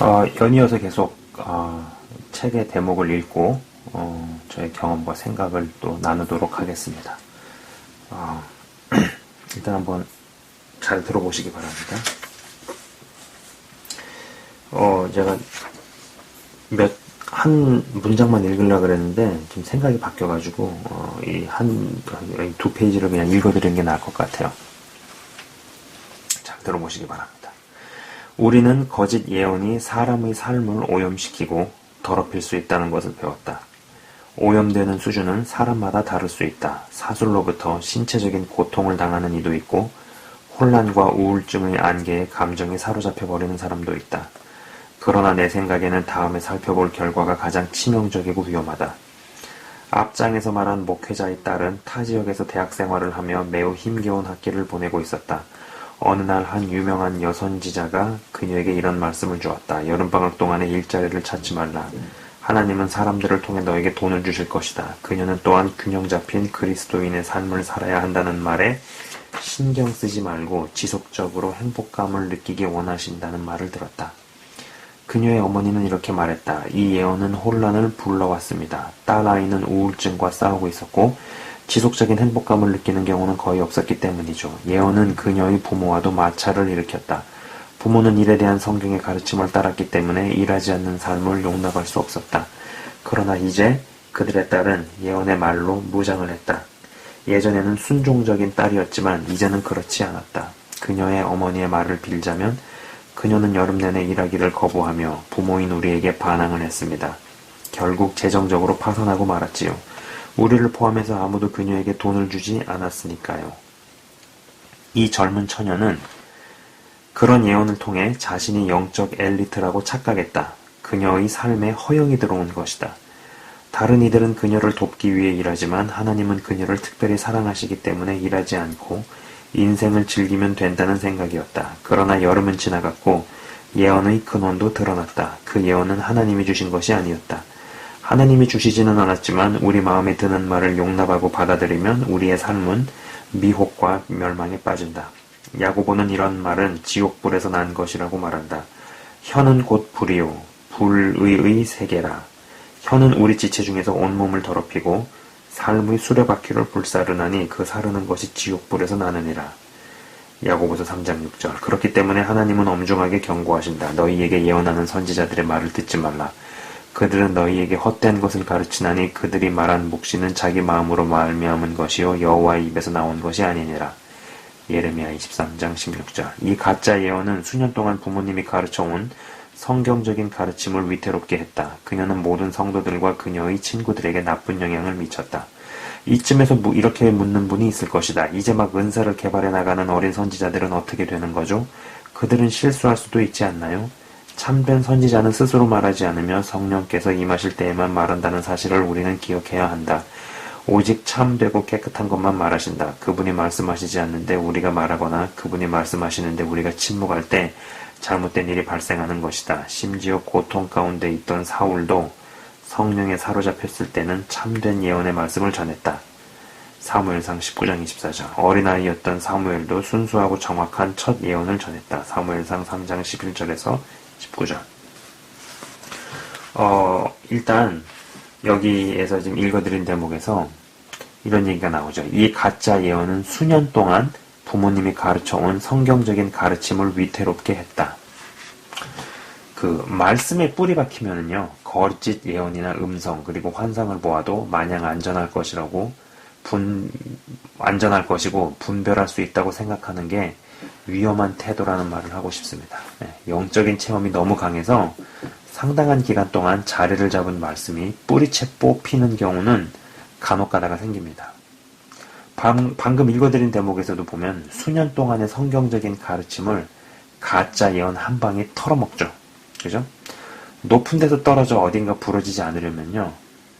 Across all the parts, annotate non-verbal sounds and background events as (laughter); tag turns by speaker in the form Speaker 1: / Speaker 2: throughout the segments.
Speaker 1: 어, 연이어서 계속 어, 책의 대목을 읽고 어, 저의 경험과 생각을 또 나누도록 하겠습니다. 어, (clears throat) 일단 한번 잘 들어보시기 바랍니다. 어, 제가 몇, 한 문장만 읽으려고 그랬는데, 지금 생각이 바뀌어가지고, 어, 이 한, 두 페이지를 그냥 읽어드리는 게 나을 것 같아요. 잘 들어보시기 바랍니다. 우리는 거짓 예언이 사람의 삶을 오염시키고 더럽힐 수 있다는 것을 배웠다. 오염되는 수준은 사람마다 다를 수 있다. 사술로부터 신체적인 고통을 당하는 이도 있고, 혼란과 우울증의 안개에 감정이 사로잡혀 버리는 사람도 있다. 그러나 내 생각에는 다음에 살펴볼 결과가 가장 치명적이고 위험하다. 앞장에서 말한 목회자의 딸은 타 지역에서 대학 생활을 하며 매우 힘겨운 학기를 보내고 있었다. 어느 날 한 유명한 여선지자가 그녀에게 이런 말씀을 주었다. 여름방학 동안에 일자리를 찾지 말라. 하나님은 사람들을 통해 너에게 돈을 주실 것이다. 그녀는 또한 균형 잡힌 그리스도인의 삶을 살아야 한다는 말에 신경 쓰지 말고 지속적으로 행복감을 느끼기 원하신다는 말을 들었다. 그녀의 어머니는 이렇게 말했다. 이 예언은 혼란을 불러왔습니다. 딸아이는 우울증과 싸우고 있었고 지속적인 행복감을 느끼는 경우는 거의 없었기 때문이죠. 예언은 그녀의 부모와도 마찰을 일으켰다. 부모는 일에 대한 성경의 가르침을 따랐기 때문에 일하지 않는 삶을 용납할 수 없었다. 그러나 이제 그들의 딸은 예언의 말로 무장을 했다. 예전에는 순종적인 딸이었지만 이제는 그렇지 않았다. 그녀의 어머니의 말을 빌자면 그녀는 여름 내내 일하기를 거부하며 부모인 우리에게 반항을 했습니다. 결국 재정적으로 파산하고 말았지요. 우리를 포함해서 아무도 그녀에게 돈을 주지 않았으니까요. 이 젊은 처녀는 그런 예언을 통해 자신이 영적 엘리트라고 착각했다. 그녀의 삶에 허영이 들어온 것이다. 다른 이들은 그녀를 돕기 위해 일하지만 하나님은 그녀를 특별히 사랑하시기 때문에 일하지 않고 인생을 즐기면 된다는 생각이었다. 그러나 여름은 지나갔고 예언의 근원도 드러났다. 그 예언은 하나님이 주신 것이 아니었다. 하나님이 주시지는 않았지만 우리 마음에 드는 말을 용납하고 받아들이면 우리의 삶은 미혹과 멸망에 빠진다. 야고보는 이런 말은 지옥불에서 난 것이라고 말한다. 혀는 곧 불이요 불의의 세계라. 혀는 우리 지체 중에서 온몸을 더럽히고 삶의 수레바퀴를 불사르나니 그 사르는 것이 지옥불에서 나느니라. 야고보서 3장 6절. 그렇기 때문에 하나님은 엄중하게 경고하신다. 너희에게 예언하는 선지자들의 말을 듣지 말라. 그들은 너희에게 헛된 것을 가르치나니 그들이 말한 묵시는 자기 마음으로 말미암은 것이요 여호와의 입에서 나온 것이 아니니라. 예레미야 23장 16절. 이 가짜 예언은 수년 동안 부모님이 가르쳐온 성경적인 가르침을 위태롭게 했다. 그녀는 모든 성도들과 그녀의 친구들에게 나쁜 영향을 미쳤다. 이쯤에서 이렇게 묻는 분이 있을 것이다. 이제 막 은사를 개발해 나가는 어린 선지자들은 어떻게 되는 거죠? 그들은 실수할 수도 있지 않나요? 참된 선지자는 스스로 말하지 않으며 성령께서 임하실 때에만 말한다는 사실을 우리는 기억해야 한다. 오직 참되고 깨끗한 것만 말하신다. 그분이 말씀하시지 않는데 우리가 말하거나 그분이 말씀하시는데 우리가 침묵할 때 잘못된 일이 발생하는 것이다. 심지어 고통 가운데 있던 사울도 성령에 사로잡혔을 때는 참된 예언의 말씀을 전했다. 사무엘상 19장 24절 어린아이였던 사무엘도 순수하고 정확한 첫 예언을 전했다. 사무엘상 3장 11절에서 19절 어, 일단 여기에서 지금 읽어드린 대목에서 이런 얘기가 나오죠. 이 가짜 예언은 수년 동안 부모님이 가르쳐온 성경적인 가르침을 위태롭게 했다. 그 말씀에 뿌리 박히면은요 거짓 예언이나 음성 그리고 환상을 보아도 마냥 안전할 것이라고 분 안전할 것이고 분별할 수 있다고 생각하는 게 위험한 태도라는 말을 하고 싶습니다. 네, 영적인 체험이 너무 강해서 상당한 기간 동안 자리를 잡은 말씀이 뿌리채 뽑히는 경우는 간혹 가다가 생깁니다. 방, 방금 읽어드린 대목에서도 보면 수년 동안의 성경적인 가르침을 가짜 예언 한 방에 털어먹죠. 그죠? 높은 데서 떨어져 어딘가 부러지지 않으려면요.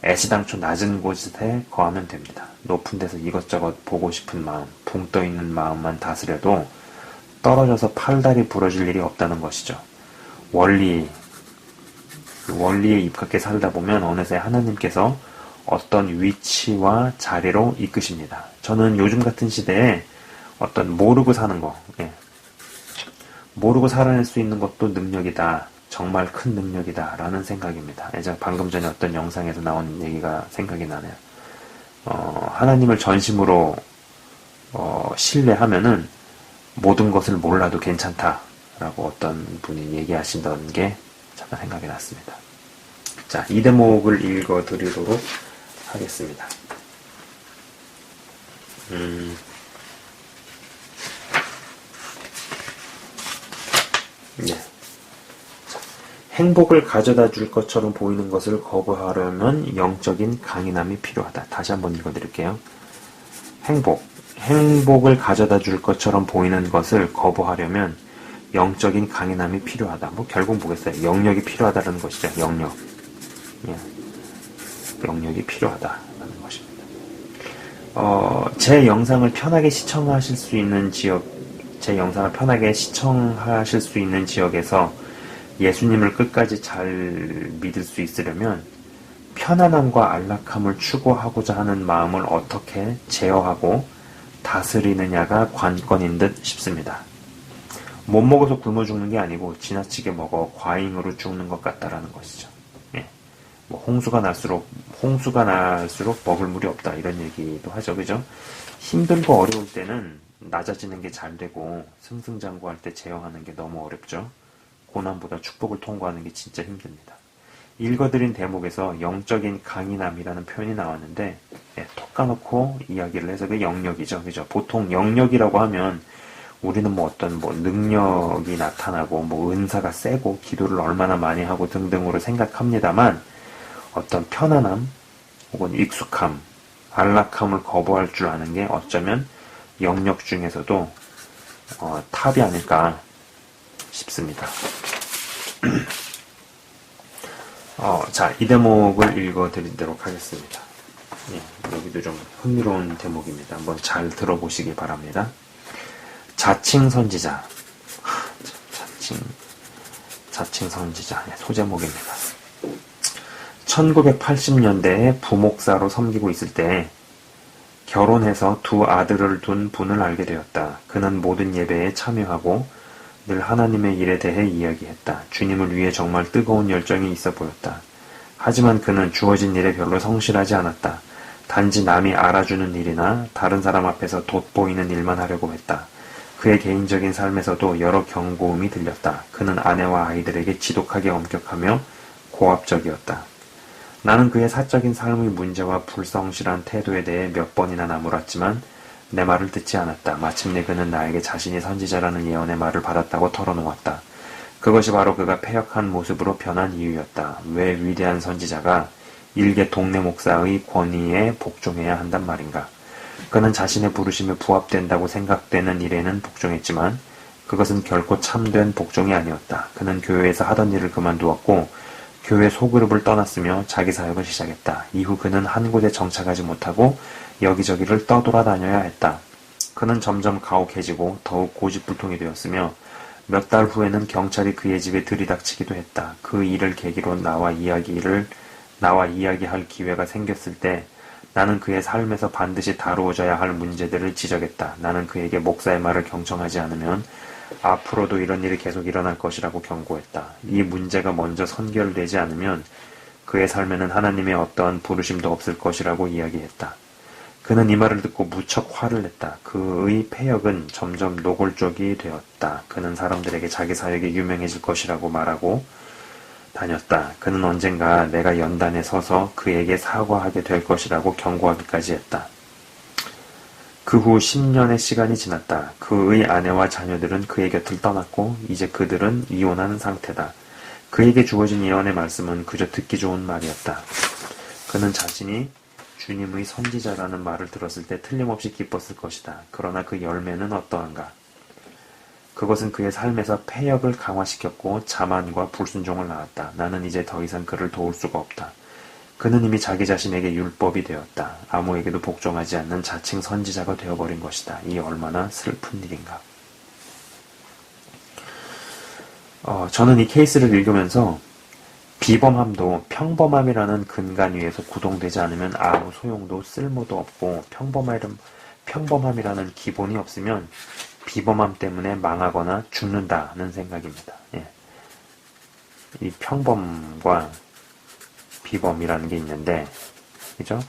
Speaker 1: 애시당초 낮은 곳에 거하면 됩니다. 높은 데서 이것저것 보고 싶은 마음, 붕 떠 있는 마음만 다스려도 떨어져서 팔다리 부러질 일이 없다는 것이죠. 원리, 원리에 입각해 살다 보면 어느새 하나님께서 어떤 위치와 자리로 이끄십니다. 저는 요즘 같은 시대에 어떤 모르고 사는 거, 예. 모르고 살아낼 수 있는 것도 능력이다. 정말 큰 능력이다 라는 생각입니다. 제가 방금 전에 어떤 영상에서 나온 얘기가 생각이 나네요. 어, 하나님을 전심으로 어, 신뢰하면은 모든 것을 몰라도 괜찮다라고 어떤 분이 얘기하신던 게 잠깐 생각이 났습니다. 자, 이 대목을 읽어 드리도록 하겠습니다. 음, 네. 행복을 가져다 줄 것처럼 보이는 것을 거부하려면 영적인 강인함이 필요하다. 다시 한번 읽어 드릴게요. 행복. 행복을 가져다 줄 것처럼 보이는 것을 거부하려면 영적인 강인함이 필요하다. 뭐 결국 보겠어요. 영역이 필요하다는 것이죠. 영역. 예. 영역이 필요하다라는 것입니다. 어, 제 영상을 편하게 시청하실 수 있는 지역, 제 영상을 편하게 시청하실 수 있는 지역에서 예수님을 끝까지 잘 믿을 수 있으려면 편안함과 안락함을 추구하고자 하는 마음을 어떻게 제어하고 다스리느냐가 관건인 듯 싶습니다. 못 먹어서 굶어 죽는 게 아니고 지나치게 먹어 과잉으로 죽는 것 같다라는 것이죠. 예. 뭐 홍수가 날수록 홍수가 날수록 먹을 물이 없다 이런 얘기도 하죠, 그죠? 힘들고 어려울 때는 낮아지는 게 잘 되고 승승장구할 때 제어하는 게 너무 어렵죠. 고난보다 축복을 통과하는 게 진짜 힘듭니다. 읽어드린 대목에서 영적인 강인함이라는 표현이 나왔는데 예, 톡 까놓고 이야기를 해서 그 영역이죠. 그죠? 보통 영역이라고 하면 우리는 뭐 어떤 뭐 능력이 나타나고 뭐 은사가 세고 기도를 얼마나 많이 하고 등등으로 생각합니다만 어떤 편안함 혹은 익숙함, 안락함을 거부할 줄 아는 게 어쩌면 영역 중에서도 어, 탑이 아닐까 싶습니다. (clears throat) 어, 자, 이 대목을 읽어드리도록 하겠습니다. 예, 여기도 좀 흥미로운 대목입니다. 한번 잘 들어보시기 바랍니다. 자칭 선지자. 자칭, 자칭 선지자. 예, 소제목입니다. 1980년대에 부목사로 섬기고 있을 때 결혼해서 두 아들을 둔 분을 알게 되었다. 그는 모든 예배에 참여하고 늘 하나님의 일에 대해 이야기했다. 주님을 위해 정말 뜨거운 열정이 있어 보였다. 하지만 그는 주어진 일에 별로 성실하지 않았다. 단지 남이 알아주는 일이나 다른 사람 앞에서 돋보이는 일만 하려고 했다. 그의 개인적인 삶에서도 여러 경고음이 들렸다. 그는 아내와 아이들에게 지독하게 엄격하며 고압적이었다. 나는 그의 사적인 삶의 문제와 불성실한 태도에 대해 몇 번이나 나무랐지만 내 말을 듣지 않았다. 마침내 그는 나에게 자신이 선지자라는 예언의 말을 받았다고 털어놓았다. 그것이 바로 그가 폐역한 모습으로 변한 이유였다. 왜 위대한 선지자가 일개 동네 목사의 권위에 복종해야 한단 말인가? 그는 자신의 부르심에 부합된다고 생각되는 일에는 복종했지만 그것은 결코 참된 복종이 아니었다. 그는 교회에서 하던 일을 그만두었고 교회 소그룹을 떠났으며 자기 사역을 시작했다. 이후 그는 한 곳에 정착하지 못하고 여기저기를 떠돌아다녀야 했다. 그는 점점 가혹해지고 더욱 고집불통이 되었으며 몇 달 후에는 경찰이 그의 집에 들이닥치기도 했다. 그 일을 계기로 나와 이야기를 나와 이야기할 기회가 생겼을 때 나는 그의 삶에서 반드시 다루어져야 할 문제들을 지적했다. 나는 그에게 목사의 말을 경청하지 않으면 앞으로도 이런 일이 계속 일어날 것이라고 경고했다. 이 문제가 먼저 선결되지 않으면 그의 삶에는 하나님의 어떠한 부르심도 없을 것이라고 이야기했다. 그는 이 말을 듣고 무척 화를 냈다. 그의 폐역은 점점 노골적이 되었다. 그는 사람들에게 자기 사역이 유명해질 것이라고 말하고 다녔다. 그는 언젠가 내가 연단에 서서 그에게 사과하게 될 것이라고 경고하기까지 했다. 그 후 10년의 시간이 지났다. 그의 아내와 자녀들은 그의 곁을 떠났고 이제 그들은 이혼한 상태다. 그에게 주어진 예언의 말씀은 그저 듣기 좋은 말이었다. 그는 자신이 주님의 선지자라는 말을 들었을 때 틀림없이 기뻤을 것이다. 그러나 그 열매는 어떠한가? 그것은 그의 삶에서 폐역을 강화시켰고 자만과 불순종을 낳았다. 나는 이제 더 이상 그를 도울 수가 없다. 그는 이미 자기 자신에게 율법이 되었다. 아무에게도 복종하지 않는 자칭 선지자가 되어버린 것이다. 이 얼마나 슬픈 일인가. 어, 저는 이 케이스를 읽으면서 비범함도 평범함이라는 근간 위에서 구동되지 않으면 아무 소용도 쓸모도 없고 평범함, 평범함이라는 기본이 없으면 비범함 때문에 망하거나 죽는다는 생각입니다. 예. 이 평범과 비범이라는 게 있는데, 그죠?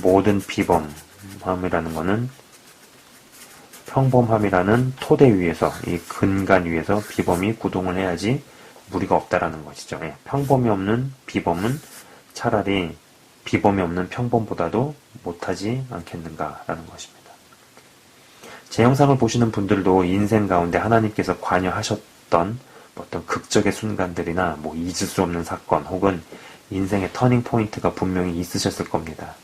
Speaker 1: 모든 비범함이라는 거는 평범함이라는 토대 위에서, 이 근간 위에서 비범이 구동을 해야지 무리가 없다라는 것이죠. 예, 평범이 없는 비범은 차라리 비범이 없는 평범보다도 못하지 않겠는가라는 것입니다. 제 영상을 보시는 분들도 인생 가운데 하나님께서 관여하셨던 어떤 극적의 순간들이나 뭐 잊을 수 없는 사건 혹은 인생의 터닝 포인트가 분명히 있으셨을 겁니다.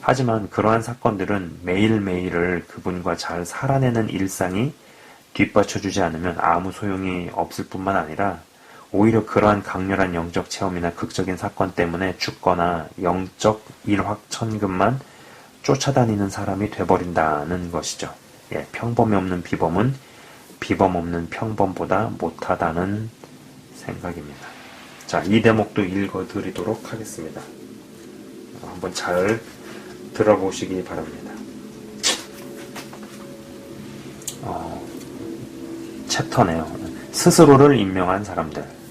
Speaker 1: 하지만 그러한 사건들은 매일매일을 그분과 잘 살아내는 일상이 뒷받쳐주지 않으면 아무 소용이 없을 뿐만 아니라 오히려 그러한 강렬한 영적 체험이나 극적인 사건 때문에 죽거나 영적 일확천금만 쫓아다니는 사람이 돼버린다는 것이죠. 예, 평범이 없는 비범은 비범 없는 평범보다 못하다는 생각입니다. 자, 이 대목도 읽어드리도록 하겠습니다. 한번 잘 들어보시기 바랍니다. 어, 챕터네요. 스스로를 임명한 사람들.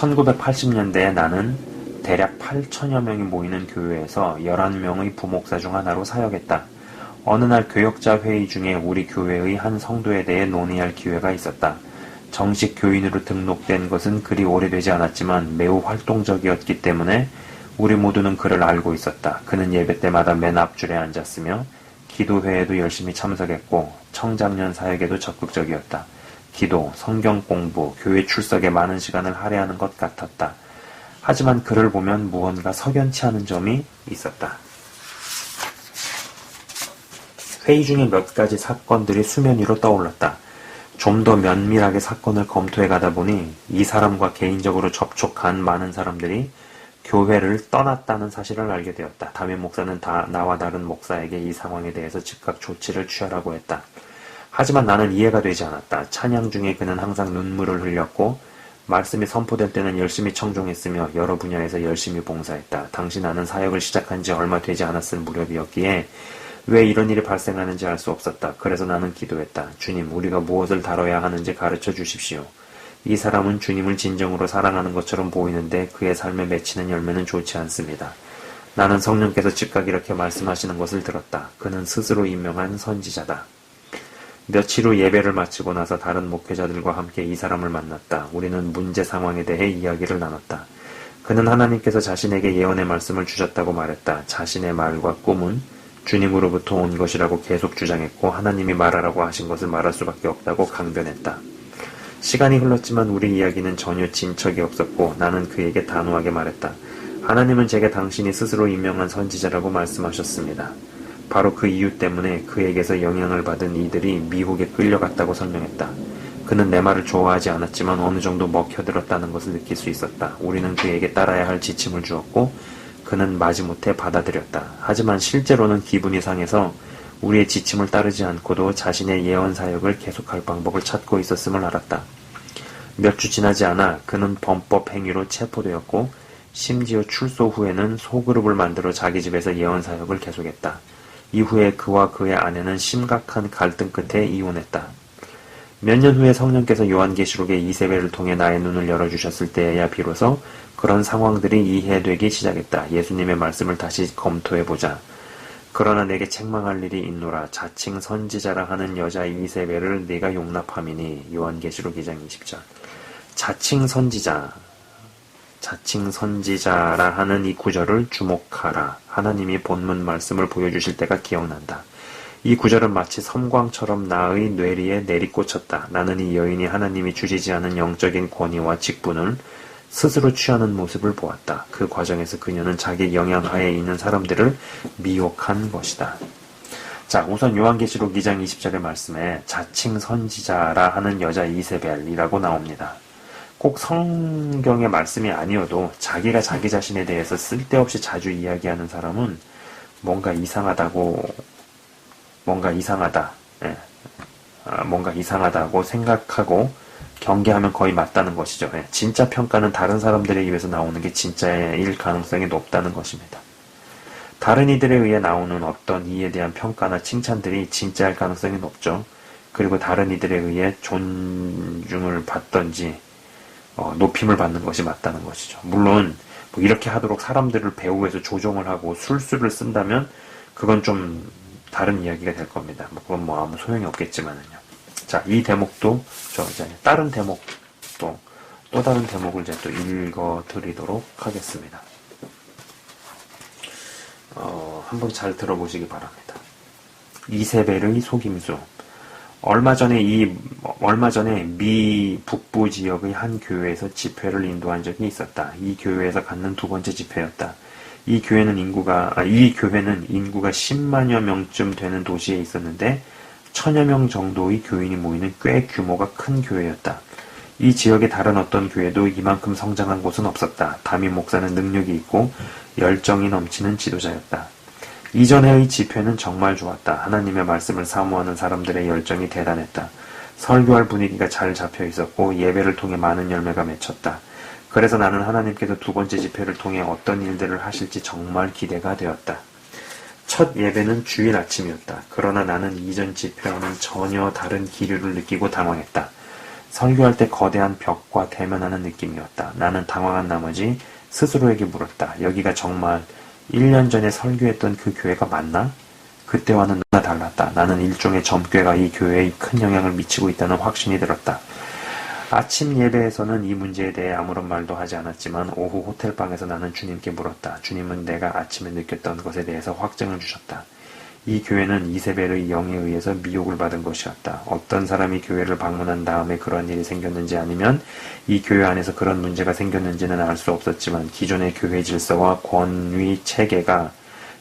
Speaker 1: 1980년대에 나는 대략 8천여 명이 모이는 교회에서 11명의 부목사 중 하나로 사역했다. 어느 날 교역자 회의 중에 우리 교회의 한 성도에 대해 논의할 기회가 있었다. 정식 교인으로 등록된 것은 그리 오래되지 않았지만 매우 활동적이었기 때문에 우리 모두는 그를 알고 있었다. 그는 예배 때마다 맨 앞줄에 앉았으며 기도회에도 열심히 참석했고 청장년 사역에도 적극적이었다. 기도, 성경 공부, 교회 출석에 많은 시간을 할애하는 것 같았다. 하지만 그를 보면 무언가 석연치 않은 점이 있었다. 회의 중에 몇 가지 사건들이 수면 위로 떠올랐다. 좀 더 면밀하게 사건을 검토해 가다 보니 이 사람과 개인적으로 접촉한 많은 사람들이 교회를 떠났다는 사실을 알게 되었다. 담임 목사는 다 나와 다른 목사에게 이 상황에 대해서 즉각 조치를 취하라고 했다. 하지만 나는 이해가 되지 않았다. 찬양 중에 그는 항상 눈물을 흘렸고 말씀이 선포될 때는 열심히 청종했으며 여러 분야에서 열심히 봉사했다. 당시 나는 사역을 시작한 지 얼마 되지 않았을 무렵이었기에 왜 이런 일이 발생하는지 알 수 없었다. 그래서 나는 기도했다. 주님, 우리가 무엇을 다뤄야 하는지 가르쳐 주십시오. 이 사람은 주님을 진정으로 사랑하는 것처럼 보이는데 그의 삶에 맺히는 열매는 좋지 않습니다. 나는 성령께서 즉각 이렇게 말씀하시는 것을 들었다. 그는 스스로 임명한 선지자다. 며칠 후 예배를 마치고 나서 다른 목회자들과 함께 이 사람을 만났다. 우리는 문제 상황에 대해 이야기를 나눴다. 그는 하나님께서 자신에게 예언의 말씀을 주셨다고 말했다. 자신의 말과 꿈은 주님으로부터 온 것이라고 계속 주장했고 하나님이 말하라고 하신 것을 말할 수밖에 없다고 강변했다. 시간이 흘렀지만 우리 이야기는 전혀 진척이 없었고 나는 그에게 단호하게 말했다. 하나님은 제게 당신이 스스로 임명한 선지자라고 말씀하셨습니다. 바로 그 이유 때문에 그에게서 영향을 받은 이들이 미국에 끌려갔다고 설명했다. 그는 내 말을 좋아하지 않았지만 어느 정도 먹혀들었다는 것을 느낄 수 있었다. 우리는 그에게 따라야 할 지침을 주었고 그는 마지못해 받아들였다. 하지만 실제로는 기분이 상해서 우리의 지침을 따르지 않고도 자신의 예언 사역을 계속할 방법을 찾고 있었음을 알았다. 몇 주 지나지 않아 그는 범법 행위로 체포되었고 심지어 출소 후에는 소그룹을 만들어 자기 집에서 예언 사역을 계속했다. 이후에 그와 그의 아내는 심각한 갈등 끝에 이혼했다. 몇 년 후에 성령께서 요한계시록의 이세벨을 통해 나의 눈을 열어주셨을 때에야 비로소 그런 상황들이 이해되기 시작했다. 예수님의 말씀을 다시 검토해보자. 그러나 내게 책망할 일이 있노라. 자칭 선지자라 하는 여자 이세벨을 네가 용납함이니 요한계시록 2장 20절. 자칭 선지자 자칭 선지자라 하는 이 구절을 주목하라. 하나님이 본문 말씀을 보여주실 때가 기억난다. 이 구절은 마치 섬광처럼 나의 뇌리에 내리꽂혔다. 나는 이 여인이 하나님이 주시지 않은 영적인 권위와 직분을 스스로 취하는 모습을 보았다. 그 과정에서 그녀는 자기 영향하에 있는 사람들을 미혹한 것이다. 자, 우선 요한계시록 2장 20절의 말씀에 자칭 선지자라 하는 여자 이세벨이라고 나옵니다. 꼭 성경의 말씀이 아니어도 자기가 자기 자신에 대해서 쓸데없이 자주 이야기하는 사람은 뭔가 이상하다고 뭔가 이상하다 예. 아, 뭔가 이상하다고 생각하고 경계하면 거의 맞다는 것이죠. 예. 진짜 평가는 다른 사람들에 의해서 나오는 게 진짜일 가능성이 높다는 것입니다. 다른 이들에 의해 나오는 어떤 이에 대한 평가나 칭찬들이 진짜일 가능성이 높죠. 그리고 다른 이들에 의해 존중을 받던지 어, 높임을 받는 것이 맞다는 것이죠. 물론 뭐 이렇게 하도록 사람들을 배후에서 조종을 하고 술수를 쓴다면 그건 좀 다른 이야기가 될 겁니다. 뭐 그건 뭐 아무 소용이 없겠지만은요. 자, 이 대목도 저 이제 다른 대목도 또 다른 대목을 이제 또 읽어 드리도록 하겠습니다. 어, 한번 잘 들어보시기 바랍니다. 이세벨의 속임수. 얼마 전에 이 얼마 전에 미 북부 지역의 한 교회에서 집회를 인도한 적이 있었다. 이 교회에서 갖는 두 번째 집회였다. 이 교회는 인구가 아, 이 교회는 인구가 10만여 명쯤 되는 도시에 있었는데 천여 명 정도의 교인이 모이는 꽤 규모가 큰 교회였다. 이 지역의 다른 어떤 교회도 이만큼 성장한 곳은 없었다. 담임 목사는 능력이 있고 열정이 넘치는 지도자였다. 이전에의 집회는 정말 좋았다. 하나님의 말씀을 사모하는 사람들의 열정이 대단했다. 설교할 분위기가 잘 잡혀 있었고 예배를 통해 많은 열매가 맺혔다. 그래서 나는 하나님께서 두 번째 집회를 통해 어떤 일들을 하실지 정말 기대가 되었다. 첫 예배는 주일 아침이었다. 그러나 나는 이전 집회와는 전혀 다른 기류를 느끼고 당황했다. 설교할 때 거대한 벽과 대면하는 느낌이었다. 나는 당황한 나머지 스스로에게 물었다. 여기가 정말 1년 전에 설교했던 그 교회가 맞나? 그때와는 너무나 달랐다. 나는 일종의 점괘가 이 교회에 큰 영향을 미치고 있다는 확신이 들었다. 아침 예배에서는 이 문제에 대해 아무런 말도 하지 않았지만 오후 호텔방에서 나는 주님께 물었다. 주님은 내가 아침에 느꼈던 것에 대해서 확증을 주셨다. 이 교회는 이세벨의 영에 의해서 미혹을 받은 것이었다. 어떤 사람이 교회를 방문한 다음에 그런 일이 생겼는지 아니면 이 교회 안에서 그런 문제가 생겼는지는 알 수 없었지만 기존의 교회 질서와 권위 체계가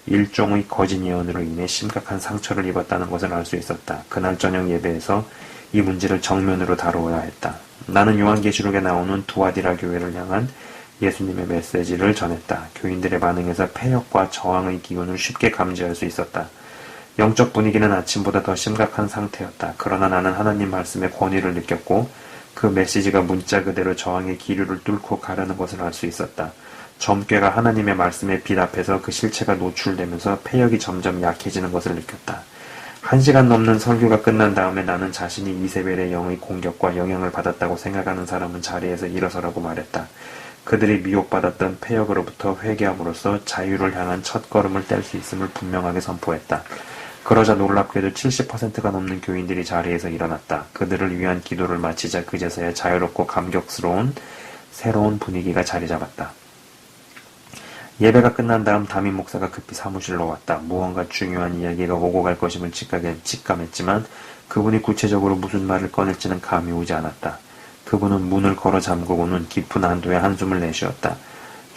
Speaker 1: 일종의 거짓 예언으로 인해 심각한 상처를 입었다는 것을 알 수 있었다. 그날 저녁 예배에서 이 문제를 정면으로 다루어야 했다. 나는 요한계시록에 나오는 두아디라 교회를 향한 예수님의 메시지를 전했다. 교인들의 반응에서 폐역과 저항의 기운을 쉽게 감지할 수 있었다. 영적 분위기는 아침보다 더 심각한 상태였다. 그러나 나는 하나님 말씀의 권위를 느꼈고 그 메시지가 문자 그대로 저항의 기류를 뚫고 가려는 것을 알 수 있었다. 점괘가 하나님의 말씀에 빛 앞에서 그 실체가 노출되면서 폐역이 점점 약해지는 것을 느꼈다. 한 시간 넘는 설교가 끝난 다음에 나는 자신이 이세벨의 영의 공격과 영향을 받았다고 생각하는 사람은 자리에서 일어서라고 말했다. 그들이 미혹받았던 폐역으로부터 회개함으로써 자유를 향한 첫 걸음을 뗄 수 있음을 분명하게 선포했다. 그러자 놀랍게도 70%가 넘는 교인들이 자리에서 일어났다. 그들을 위한 기도를 마치자 그제서야 자유롭고 감격스러운 새로운 분위기가 자리 잡았다. 예배가 끝난 다음 담임 목사가 급히 사무실로 왔다. 무언가 중요한 이야기가 오고 갈 것임을 직감했지만 그분이 구체적으로 무슨 말을 꺼낼지는 감이 오지 않았다. 그분은 문을 걸어 잠그고는 깊은 안도의 한숨을 내쉬었다.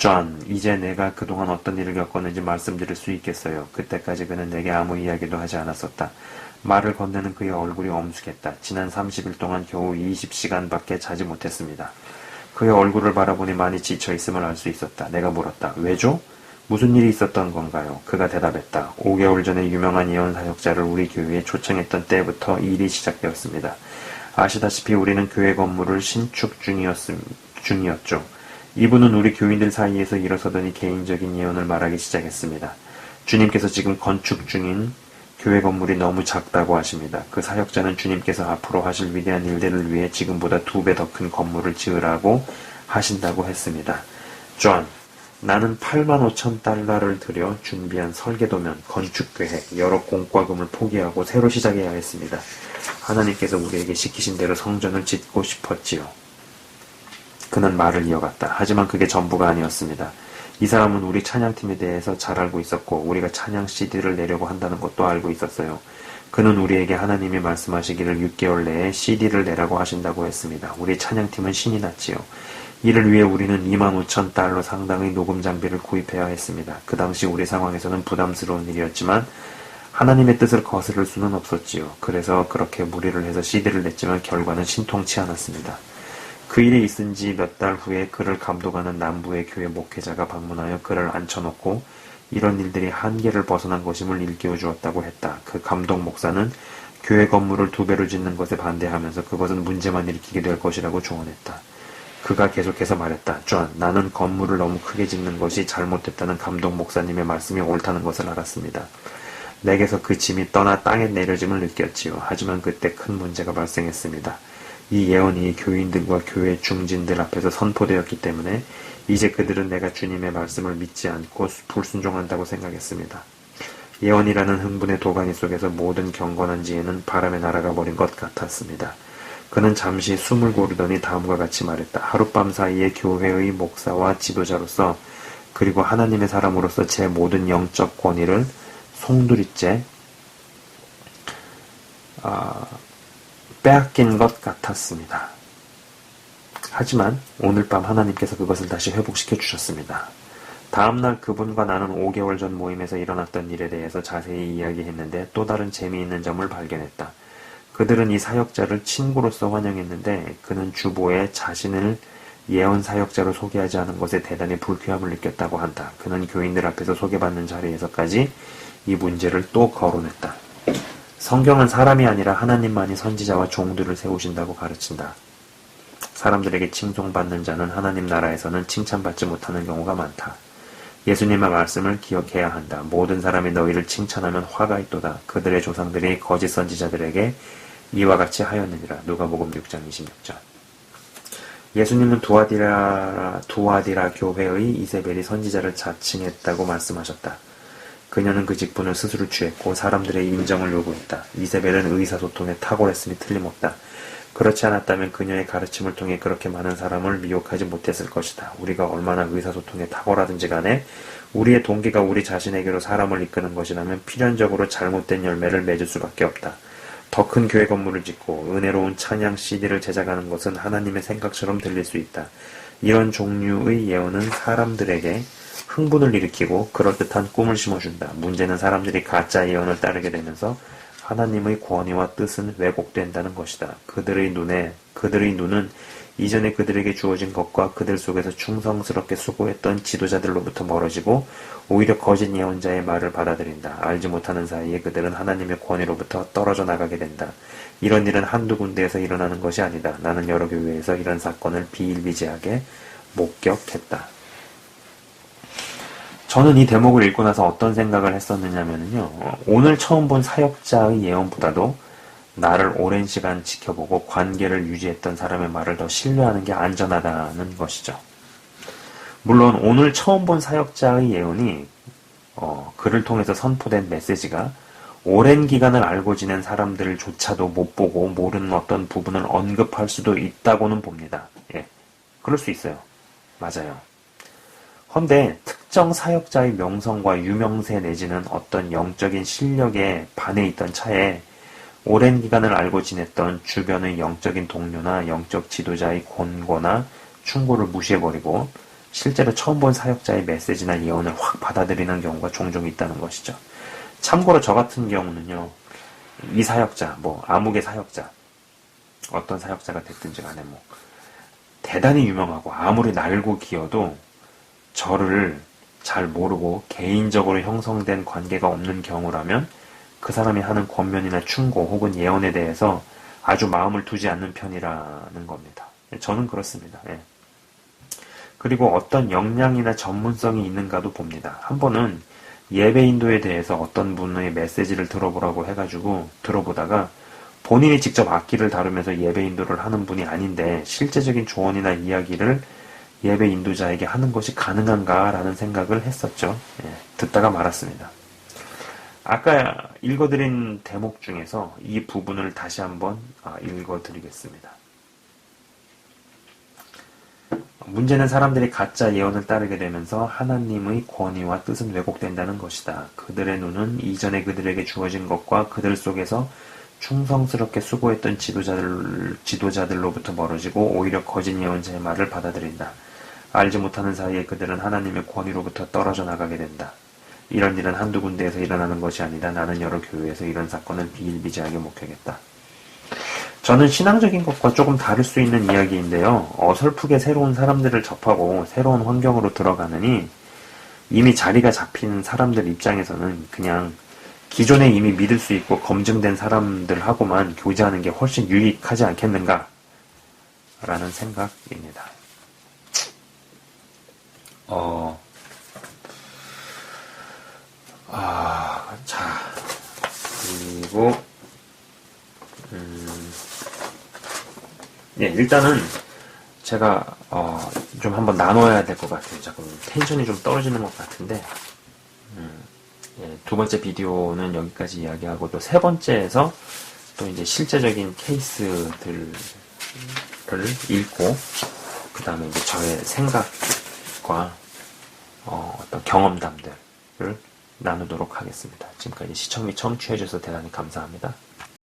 Speaker 1: 존, 이제 내가 그동안 어떤 일을 겪었는지 말씀드릴 수 있겠어요. 그때까지 그는 내게 아무 이야기도 하지 않았었다. 말을 건네는 그의 얼굴이 엄숙했다. 지난 30일 동안 겨우 20시간밖에 자지 못했습니다. 그의 얼굴을 바라보니 많이 지쳐 있음을 알 수 있었다. 내가 물었다. 왜죠? 무슨 일이 있었던 건가요? 그가 대답했다. 5개월 전에 유명한 예언 사역자를 우리 교회에 초청했던 때부터 일이 시작되었습니다. 아시다시피 우리는 교회 건물을 신축 중이었음, 중이었죠. 이분은 우리 교인들 사이에서 일어서더니 개인적인 예언을 말하기 시작했습니다. 주님께서 지금 건축 중인 교회 건물이 너무 작다고 하십니다. 그 사역자는 주님께서 앞으로 하실 위대한 일들을 위해 지금보다 두 배 더 큰 건물을 지으라고 하신다고 했습니다. 존, 나는 8만 5천 달러를 들여 준비한 설계도면, 건축 계획, 여러 공과금을 포기하고 새로 시작해야 했습니다. 하나님께서 우리에게 시키신 대로 성전을 짓고 싶었지요. 그는 말을 이어갔다. 하지만 그게 전부가 아니었습니다. 이 사람은 우리 찬양팀에 대해서 잘 알고 있었고 우리가 찬양 CD를 내려고 한다는 것도 알고 있었어요. 그는 우리에게 하나님이 말씀하시기를 6개월 내에 CD를 내라고 하신다고 했습니다. 우리 찬양팀은 신이 났지요. 이를 위해 우리는 2만 5천 달러 상당의 녹음 장비를 구입해야 했습니다. 그 당시 우리 상황에서는 부담스러운 일이었지만 하나님의 뜻을 거스를 수는 없었지요. 그래서 그렇게 무리를 해서 CD를 냈지만 결과는 신통치 않았습니다. 그 일이 있은 지 몇 달 후에 그를 감독하는 남부의 교회 목회자가 방문하여 그를 앉혀놓고 이런 일들이 한계를 벗어난 것임을 일깨워 주었다고 했다. 그 감독 목사는 교회 건물을 두 배로 짓는 것에 반대하면서 그것은 문제만 일으키게 될 것이라고 조언했다. 그가 계속해서 말했다. 존, 나는 건물을 너무 크게 짓는 것이 잘못됐다는 감독 목사님의 말씀이 옳다는 것을 알았습니다. 내게서 그 짐이 떠나 땅에 내려짐을 느꼈지요. 하지만 그때 큰 문제가 발생했습니다. 이 예언이 교인 들과 교회 중진들 앞에서 선포되었기 때문에 이제 그들은 내가 주님의 말씀을 믿지 않고 불순종한다고 생각했습니다. 예언이라는 흥분의 도가니 속에서 모든 경건한 지혜는 바람에 날아가 버린 것 같았습니다. 그는 잠시 숨을 고르더니 다음과 같이 말했다. 하룻밤 사이에 교회의 목사와 지도자로서 그리고 하나님의 사람으로서 제 모든 영적 권위를 송두리째 아, 빼앗긴 것 같았습니다. 하지만 오늘 밤 하나님께서 그것을 다시 회복시켜 주셨습니다. 다음날 그분과 나는 5개월 전 모임에서 일어났던 일에 대해서 자세히 이야기했는데 또 다른 재미있는 점을 발견했다. 그들은 이 사역자를 친구로서 환영했는데 그는 주보에 자신을 예언 사역자로 소개하지 않은 것에 대단히 불쾌함을 느꼈다고 한다. 그는 교인들 앞에서 소개받는 자리에서까지 이 문제를 또 거론했다. 성경은 사람이 아니라 하나님만이 선지자와 종들을 세우신다고 가르친다. 사람들에게 칭송받는 자는 하나님 나라에서는 칭찬받지 못하는 경우가 많다. 예수님의 말씀을 기억해야 한다. 모든 사람이 너희를 칭찬하면 화가 있도다. 그들의 조상들이 거짓 선지자들에게 이와 같이 하였느니라. 누가복음 6장 26절. 예수님은 두아디라 두아디라 교회의 이세벨이 선지자를 자칭했다고 말씀하셨다. 그녀는 그 직분을 스스로 취했고 사람들의 인정을 요구했다. 이세벨은 의사소통에 탁월했으니 틀림없다. 그렇지 않았다면 그녀의 가르침을 통해 그렇게 많은 사람을 미혹하지 못했을 것이다. 우리가 얼마나 의사소통에 탁월하든지 간에 우리의 동기가 우리 자신에게로 사람을 이끄는 것이라면 필연적으로 잘못된 열매를 맺을 수밖에 없다. 더 큰 교회 건물을 짓고 은혜로운 찬양 CD를 제작하는 것은 하나님의 생각처럼 들릴 수 있다. 이런 종류의 예언은 사람들에게 흥분을 일으키고 그럴듯한 꿈을 심어준다. 문제는 사람들이 가짜 예언을 따르게 되면서 하나님의 권위와 뜻은 왜곡된다는 것이다. 그들의 눈에 그들의 눈은 이전에 그들에게 주어진 것과 그들 속에서 충성스럽게 수고했던 지도자들로부터 멀어지고 오히려 거짓 예언자의 말을 받아들인다. 알지 못하는 사이에 그들은 하나님의 권위로부터 떨어져 나가게 된다. 이런 일은 한두 군데에서 일어나는 것이 아니다. 나는 여러 교회에서 이런 사건을 비일비재하게 목격했다. 저는 이 대목을 읽고 나서 어떤 생각을 했었느냐면요. 오늘 처음 본 사역자의 예언보다도 나를 오랜 시간 지켜보고 관계를 유지했던 사람의 말을 더 신뢰하는 게 안전하다는 것이죠. 물론 오늘 처음 본 사역자의 예언이 어, 그를 통해서 선포된 메시지가 오랜 기간을 알고 지낸 사람들조차도 못 보고 모르는 어떤 부분을 언급할 수도 있다고는 봅니다. 예. 그럴 수 있어요. 맞아요. 헌데 특 정 사역자의 명성과 유명세 내지는 어떤 영적인 실력에 반해 있던 차에 오랜 기간을 알고 지냈던 주변의 영적인 동료나 영적 지도자의 권고나 충고를 무시해버리고 실제로 처음 본 사역자의 메시지나 예언을 확 받아들이는 경우가 종종 있다는 것이죠. 참고로 저 같은 경우는요, 이 사역자, 뭐, 암흑의 사역자, 어떤 사역자가 됐든지 간에 뭐, 대단히 유명하고 아무리 날고 기어도 저를 잘 모르고 개인적으로 형성된 관계가 없는 경우라면 그 사람이 하는 권면이나 충고 혹은 예언에 대해서 아주 마음을 두지 않는 편이라는 겁니다. 저는 그렇습니다. 예. 그리고 어떤 역량이나 전문성이 있는가도 봅니다. 한 번은 예배 인도에 대해서 어떤 분의 메시지를 들어보라고 해가지고 들어보다가 본인이 직접 악기를 다루면서 예배 인도를 하는 분이 아닌데 실제적인 조언이나 이야기를 예배 인도자에게 하는 것이 가능한가라는 생각을 했었죠. 예, 듣다가 말았습니다. 아까 읽어드린 대목 중에서 이 부분을 다시 한번 아, 읽어드리겠습니다. 문제는 사람들이 가짜 예언을 따르게 되면서 하나님의 권위와 뜻은 왜곡된다는 것이다. 그들의 눈은 이전에 그들에게 주어진 것과 그들 속에서 충성스럽게 수고했던 지도자들, 지도자들로부터 멀어지고 오히려 거짓 예언자의 말을 받아들인다. 알지 못하는 사이에 그들은 하나님의 권위로부터 떨어져 나가게 된다. 이런 일은 한두 군데에서 일어나는 것이 아니다. 나는 여러 교회에서 이런 사건을 비일비재하게 목격했다. 저는 신앙적인 것과 조금 다를 수 있는 이야기인데요. 어설프게 새로운 사람들을 접하고 새로운 환경으로 들어가느니 이미 자리가 잡힌 사람들 입장에서는 그냥 기존에 이미 믿을 수 있고 검증된 사람들하고만 교제하는 게 훨씬 유익하지 않겠는가? 라는 생각입니다. 어, 아, 자, 그리고, 음, 예, 일단은 제가 어, 좀 한번 나눠야 될 것 같아요. 자꾸 텐션이 좀 떨어지는 것 같은데. 음, 예, 두 번째 비디오는 여기까지 이야기하고 또 세 번째에서 또 이제 실제적인 케이스들을 읽고 그 다음에 이제 저의 생각 과 어, 어떤 경험담들을 나누도록 하겠습니다. 지금까지 시청 및 청취해주셔서 대단히 감사합니다.